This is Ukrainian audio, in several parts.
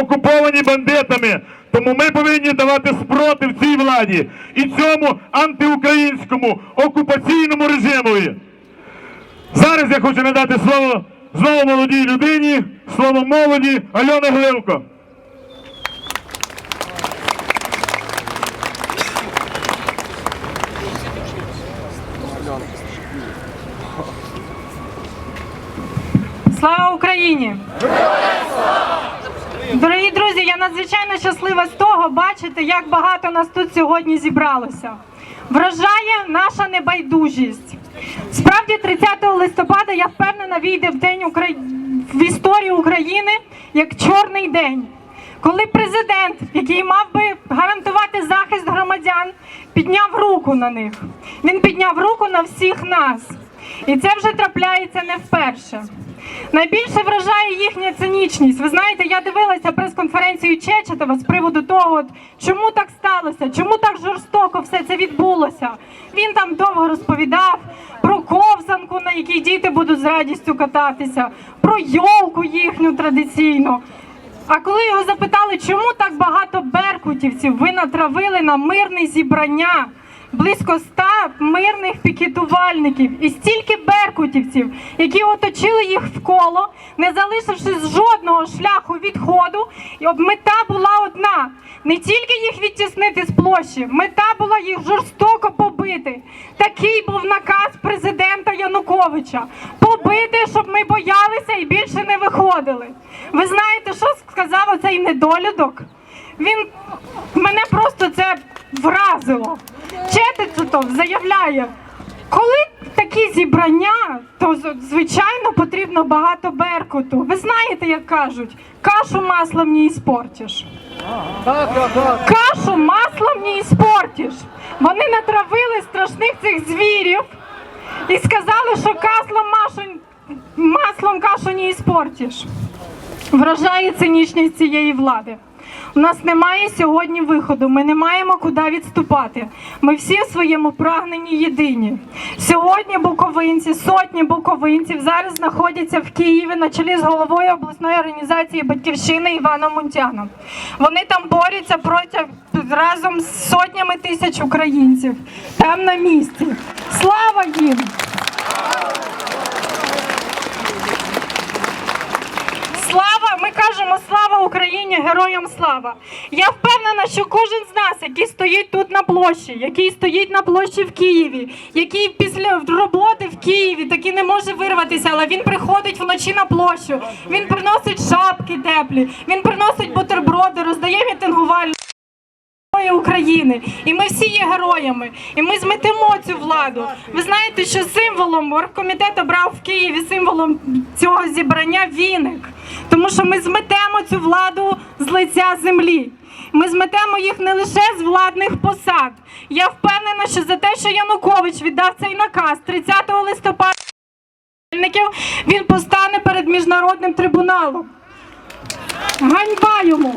окуповані бандитами. Тому ми повинні давати спротив цій владі і цьому антиукраїнському окупаційному режимові. Зараз я хочу надати слово знову молодій людині, слово молоді Альона Гливко. Слава Україні! Дорогі друзі, я надзвичайно щаслива з того бачити, як багато нас тут сьогодні зібралося. Вражає наша небайдужість. Справді, 30 листопада я впевнена війде в день Украї... в історію України як чорний день. Коли президент, який мав би гарантувати захист громадян, підняв руку на них. Він підняв руку на всіх нас. І це вже трапляється не вперше. Найбільше вражає їхня цинічність. Ви знаєте, я дивилася прес-конференцію Чечетова з приводу того, от, чому так сталося, чому так жорстоко все це відбулося. Він там довго розповідав про ковзанку, на якій діти будуть з радістю кататися, про йолку їхню традиційну. А коли його запитали, чому так багато беркутівців ви натравили на мирне зібрання, близько ста мирних пікетувальників і стільки беркутівців, які оточили їх в коло, не залишивши жодного шляху відходу, і мета була одна: не тільки їх відтіснити з площі, мета була їх жорстоко побити. Такий був наказ президента Януковича побити, щоб ми боялися і більше не виходили. Ви знаєте, що сказав оцей недолюдок? Він мене просто це вразило. Четицутов заявляє, коли такі зібрання, то звичайно потрібно багато беркуту. Ви знаєте, як кажуть, кашу маслом не іспортиш. Кашу маслом не іспортиш. Вони натравили страшних цих звірів і сказали, що каслом машу, маслом кашу не іспортиш. Вражає цинічність цієї влади. У нас немає сьогодні виходу. Ми не маємо куди відступати. Ми всі в своєму прагненні єдині. Сьогодні буковинці, сотні буковинців зараз знаходяться в Києві на чолі з головою обласної організації Батьківщини Іваном Мунтяном. Вони там борються проти разом з сотнями тисяч українців. Там на місці. Слава їм! Слава, ми кажемо слава Україні, героям слава. Я впевнена, що кожен з нас, який стоїть тут на площі, який стоїть на площі в Києві, який після роботи в Києві таки не може вирватися, але він приходить вночі на площу, він приносить шапки теплі, він приносить бутерброди, роздає мітингувальникам. Герої України, і ми всі є героями, і ми зметемо цю владу. Ви знаєте, що символом оргкомітет обрав в Києві символом цього зібрання віник, тому що ми зметемо цю владу з лиця землі. Ми зметемо їх не лише з владних посад. Я впевнена, що за те, що Янукович віддав цей наказ 30 листопада, він постане перед міжнародним трибуналом. Ганьба йому!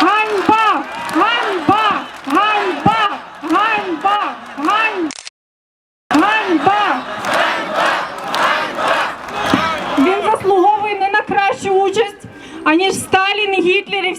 Ганьба! Ганьба! Ганьба! Ганьба! Ганьба! Ганьба! Він заслуговує не на кращу участь, аніж і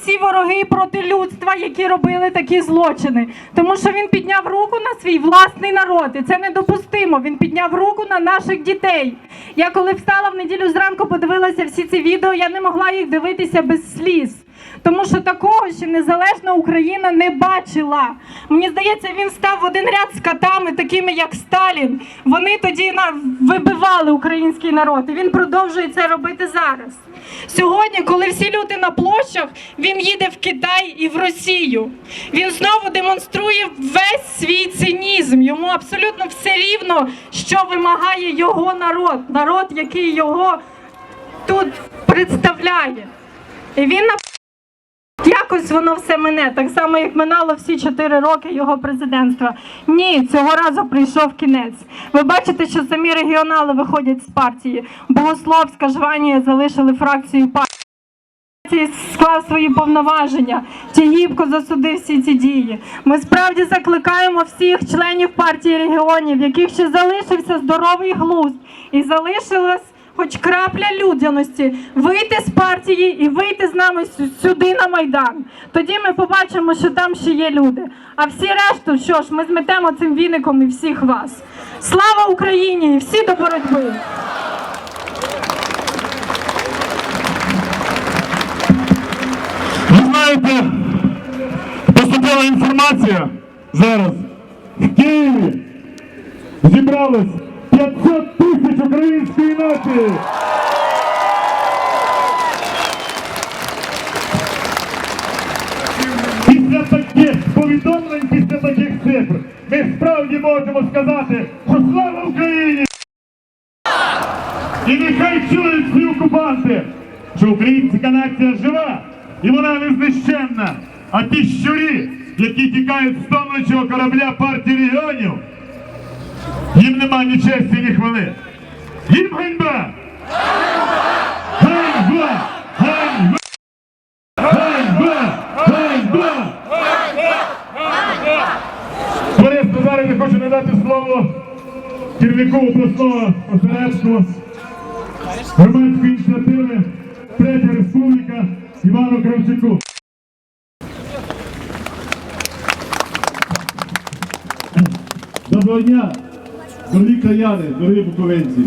всі вороги проти людства, які робили такі злочини. Тому що він підняв руку на свій власний народ, і це недопустимо. Він підняв руку на наших дітей. Я коли встала в неділю зранку, подивилася всі ці відео, я не могла їх дивитися без сліз. Тому що такого ще незалежна Україна не бачила. Мені здається, він став в один ряд з катами, такими як Сталін. Вони тоді вибивали український народ, і він продовжує це робити зараз. Сьогодні, коли всі люди на площах, він їде в Китай і в Росію. Він знову демонструє весь свій цинізм. Йому абсолютно все рівно, що вимагає його народ, народ, який його тут представляє. І він Якось воно все мине, так само як минало всі чотири роки його президентства. Ні, цього разу прийшов кінець. Ви бачите, що самі регіонали виходять з партії. Богословська Жванія залишили фракцію партії. Склав свої повноваження. Тягібко засудив всі ці дії. Ми справді закликаємо всіх членів партії регіонів, яких ще залишився здоровий глузд і залишилась хоч крапля людяності, вийти з партії і вийти з нами сюди на Майдан. Тоді ми побачимо, що там ще є люди. А всі решту, що ж, ми зметемо цим віником і всіх вас. Слава Україні і всі до боротьби! Ви знаєте, поступила інформація зараз. В Києві зібралось 500 тисяч української нації. Після таких повідомлень, після таких цифр, ми справді можемо сказати, що слава Україні! І нехай чують всі окупанти, що українська нація жива і вона не знищенна. А ті щурі, які тікають з тонучого корабля партії регіонів, їм нема ні честі, ні хвили. Їм ганьба! Ганьба! Ганьба! Ганьба! Ганьба! Зараз я хочу надати слово керівнику обласного осередку громадської ініціативи Третя Республіка Івану Кравчуку. Доброго дня, дорогі краяни, дорогі буковинці.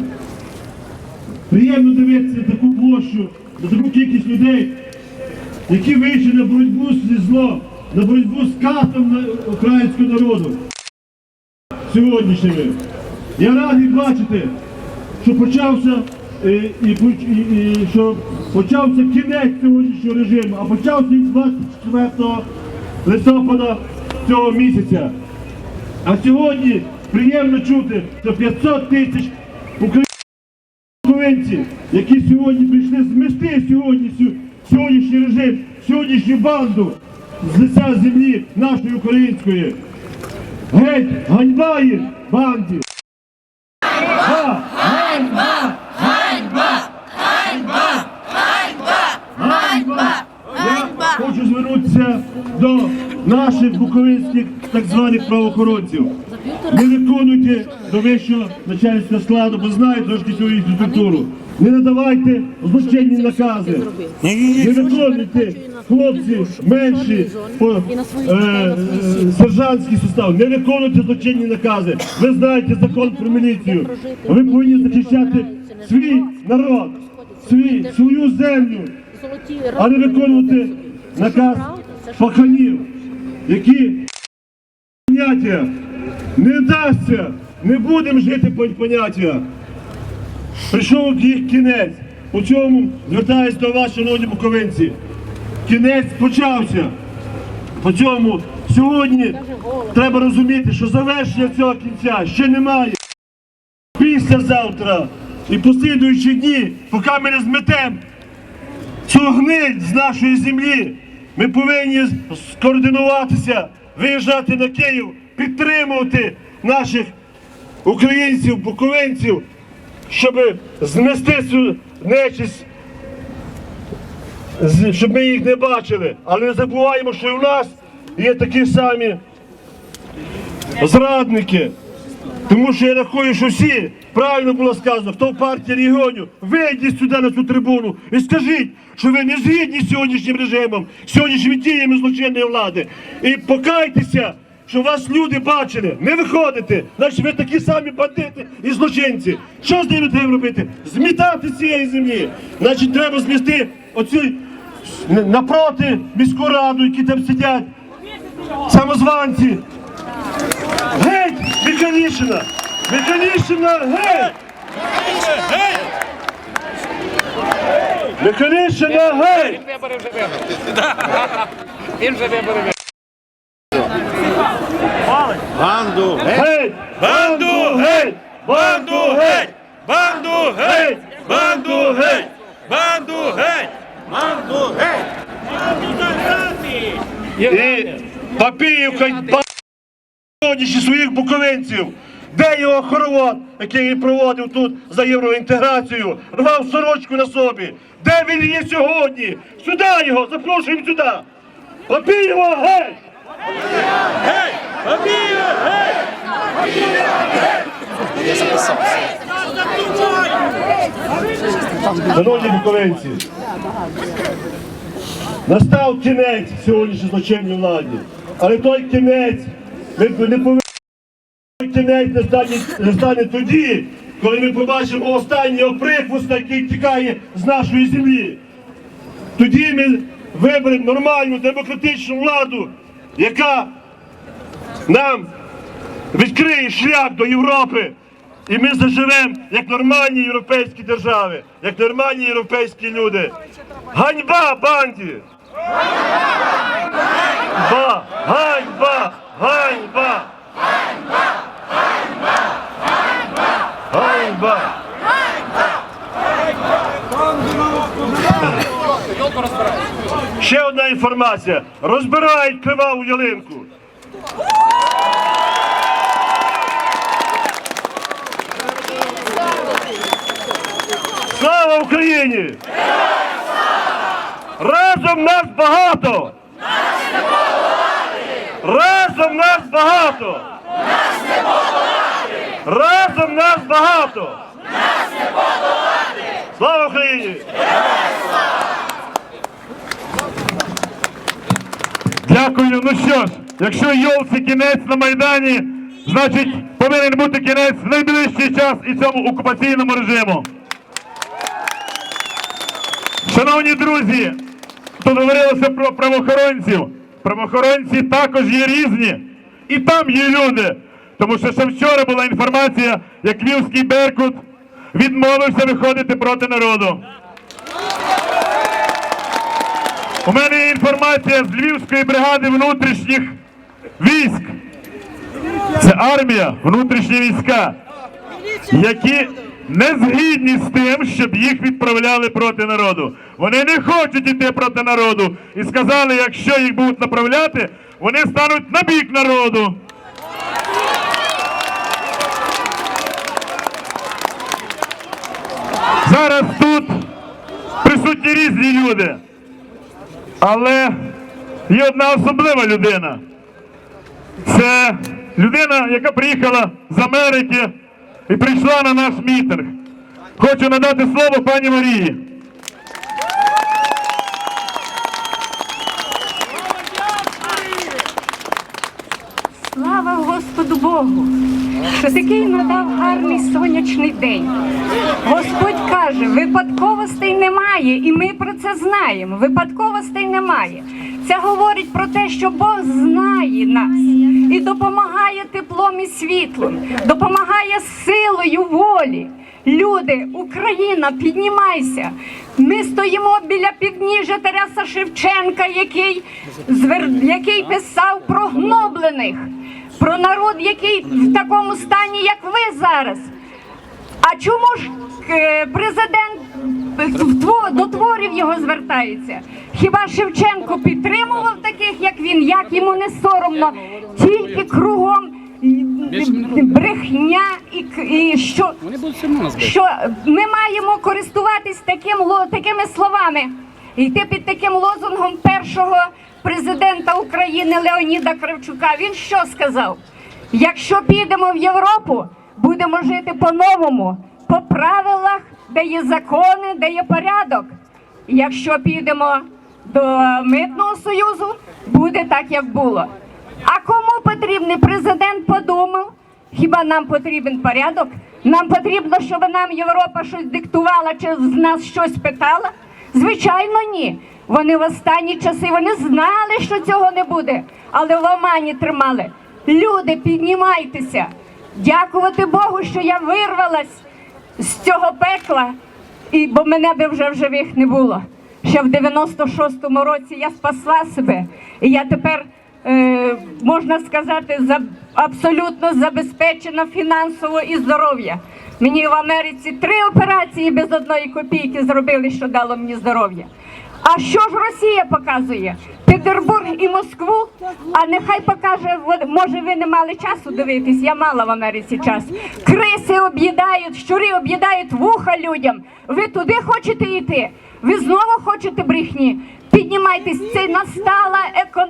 Приємно дивитися таку площу, на таку кількість людей, які вийшли на боротьбу зі злом, на боротьбу з катом українського народу. Сьогоднішніми. Я радий бачити, що почався е, і, і, і що почався кінець сьогоднішнього режиму, а почався він 24 листопада цього місяця. А сьогодні приємно чути, що 500 тисяч українців, які сьогодні прийшли змести сьогодні, сьогоднішній режим, сьогоднішню банду з лиця землі нашої української. Геть, ганьба їм, банді! Га- Ганьба! Ганьба! Ганьба! Я хочу звернутися до наших буковинських так званих правоохоронців. Не виконуйте до вищого начальницького складу, бо знаєте трошки цю їхню структуру. Не надавайте злочинні накази. Не виконуйте, хлопці менші по е, е, сержантський состав. Не виконуйте злочинні накази. Ви знаєте закон про міліцію. Ви повинні захищати свій народ, свій, свою землю а не виконувати наказ паханів, які поняття не дасться, не будемо жити по поняття. Прийшов їх кінець. У цьому звертаюсь до вас, шановні буковинці. Кінець почався. По цьому сьогодні треба розуміти, що завершення цього кінця ще немає. Післязавтра і послідуючі дні, поки ми не зметемо цю гниль з нашої землі. Ми повинні скоординуватися, виїжджати на Київ, підтримувати наших українців, буковинців, щоб знести цю нечисть, щоб ми їх не бачили. Але не забуваємо, що і в нас є такі самі зрадники. Тому що я рахую, що всі правильно було сказано, хто в партії регіонів, вийдіть сюди на цю трибуну і скажіть, що ви не згідні з сьогоднішнім режимом, сьогоднішніми діями злочинної влади. І покайтеся, що вас люди бачили, не виходите, значить ви такі самі бандити і злочинці. Що з ними треба робити? Змітати цієї землі. Значить, треба змісти оці напроти міську раду, які там сидять, самозванці. Геть! Механішина! Механішина! Геть! Механішина! Геть! Він вже вибори. Банду! Геть! Банду геть! Банду геть! Банду геть! Банду геть! Банду геть! Банду геть! І Папіївка ба- сьогоднішні своїх буковинців. Де його хоровод, який він проводив тут за євроінтеграцію, рвав сорочку на собі? Де він є сьогодні? Сюди його, запрошуємо сюди! Папієва, геть! Бабія геть! Шановні буковинці, настав кінець сьогоднішній злочинній владі, але той кінець ми не повинні кінець не стане, не стане тоді, коли ми побачимо останнього прихвоста, який тікає з нашої землі. Тоді ми виберемо нормальну демократичну владу, яка нам відкриє шлях до Європи. І ми заживемо як нормальні європейські держави, як нормальні європейські люди. Ганьба банді! Ганьба! Ганьба! Ганьба! Ганьба! Ще одна інформація. Розбирають криваву ялинку. Слава Україні! Разом нас багато! Разом нас багато! Нас не Разом нас багато! Нас не Слава Україні! Дякую. Ну що ж, якщо Йолці кінець на Майдані, значить повинен бути кінець в найближчий час і цьому окупаційному режиму. Шановні друзі, тут говорилося про правоохоронців. Правоохоронці також є різні. І там є люди. Тому що ще вчора була інформація, як Львівський Беркут відмовився виходити проти народу. У мене є інформація з Львівської бригади внутрішніх військ. Це армія, внутрішні війська, які не згідні з тим, щоб їх відправляли проти народу. Вони не хочуть іти проти народу. І сказали, якщо їх будуть направляти, вони стануть на бік народу. Зараз тут присутні різні люди. Але є одна особлива людина. Це людина, яка приїхала з Америки і прийшла на наш мітинг. Хочу надати слово пані Марії. Слава Господу Богу, що такий надав гарний сонячний день. Господь каже, випадковостей немає, і ми про це знаємо. Випадковостей немає. Це говорить про те, що Бог знає нас і допомагає теплом і світлом, допомагає силою волі. Люди, Україна, піднімайся. Ми стоїмо біля підніжжя Тараса Шевченка, який, який писав про гноблених, про народ, який в такому стані, як ви зараз. А чому ж е, президент до творів його звертається? Хіба Шевченко підтримував таких, як він, як йому не соромно, тільки кругом брехня і, і що, що ми маємо користуватись таким, такими словами, йти під таким лозунгом першого президента України Леоніда Кравчука. Він що сказав? Якщо підемо в Європу, будемо жити по-новому, по правилах, де є закони, де є порядок. Якщо підемо до митного союзу, буде так, як було. А кому потрібний президент подумав? Хіба нам потрібен порядок? Нам потрібно, щоб нам Європа щось диктувала чи з нас щось питала? Звичайно, ні. Вони в останні часи вони знали, що цього не буде, але в омані тримали. Люди, піднімайтеся. Дякувати Богу, що я вирвалась з цього пекла, і, бо мене би вже в живих не було. Ще в 96-му році я спасла себе, і я тепер, можна сказати, за, абсолютно забезпечена фінансово і здоров'я. Мені в Америці три операції без одної копійки зробили, що дало мені здоров'я. А що ж Росія показує? Петербург і Москву, а нехай покаже, може ви не мали часу дивитись, я мала в Америці час. Криси об'їдають, щури об'їдають вуха людям. Ви туди хочете йти? Ви знову хочете брехні? Піднімайтесь, це настала екон...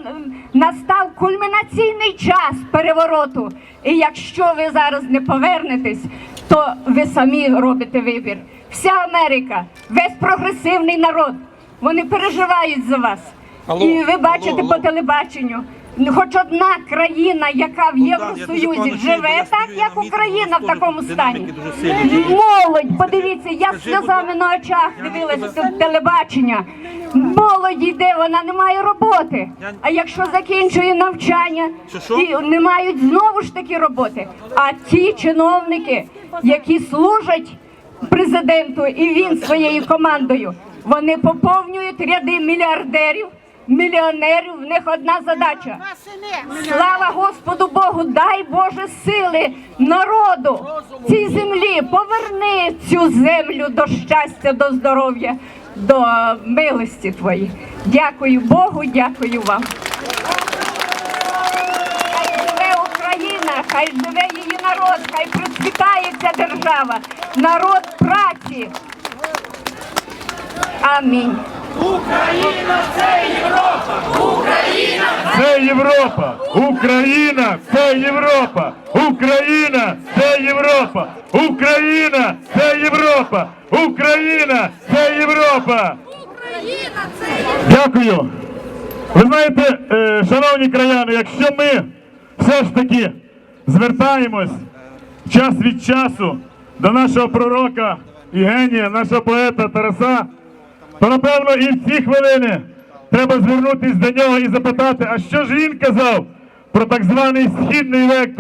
настав кульмінаційний час перевороту. І якщо ви зараз не повернетесь, то ви самі робите вибір. Вся Америка, весь прогресивний народ, вони переживають за вас. Алло, І ви алло, бачите алло. по телебаченню. Хоч одна країна, яка в Євросоюзі чую, бо живе так, як Україна в такому стані. Молодь, подивіться, я Скажи, сльозами на очах дивилася телебачення. Молодь йде, вона не має роботи. А якщо закінчує навчання і не мають знову ж таки роботи. А ті чиновники, які служать президенту і він своєю командою, вони поповнюють ряди мільярдерів. Мільйонерів в них одна задача. Слава Господу Богу, дай Боже сили народу цій землі. Поверни цю землю до щастя, до здоров'я, до милості твої. Дякую Богу, дякую вам. Хай живе Україна, хай живе її народ, хай процвітає ця держава, народ праці. Амінь. Це Європа! Україна це Європа! Україна це Європа! Україна це Європа! Україна це Європа! Україна, це Європа. Дякую. Ви знаєте, е, шановні краяни, якщо ми все ж таки звертаємось час від часу до нашого пророка і генія, нашого поета Тараса, то напевно і в ці хвилини треба звернутися до нього і запитати, а що ж він казав про так званий східний вектор?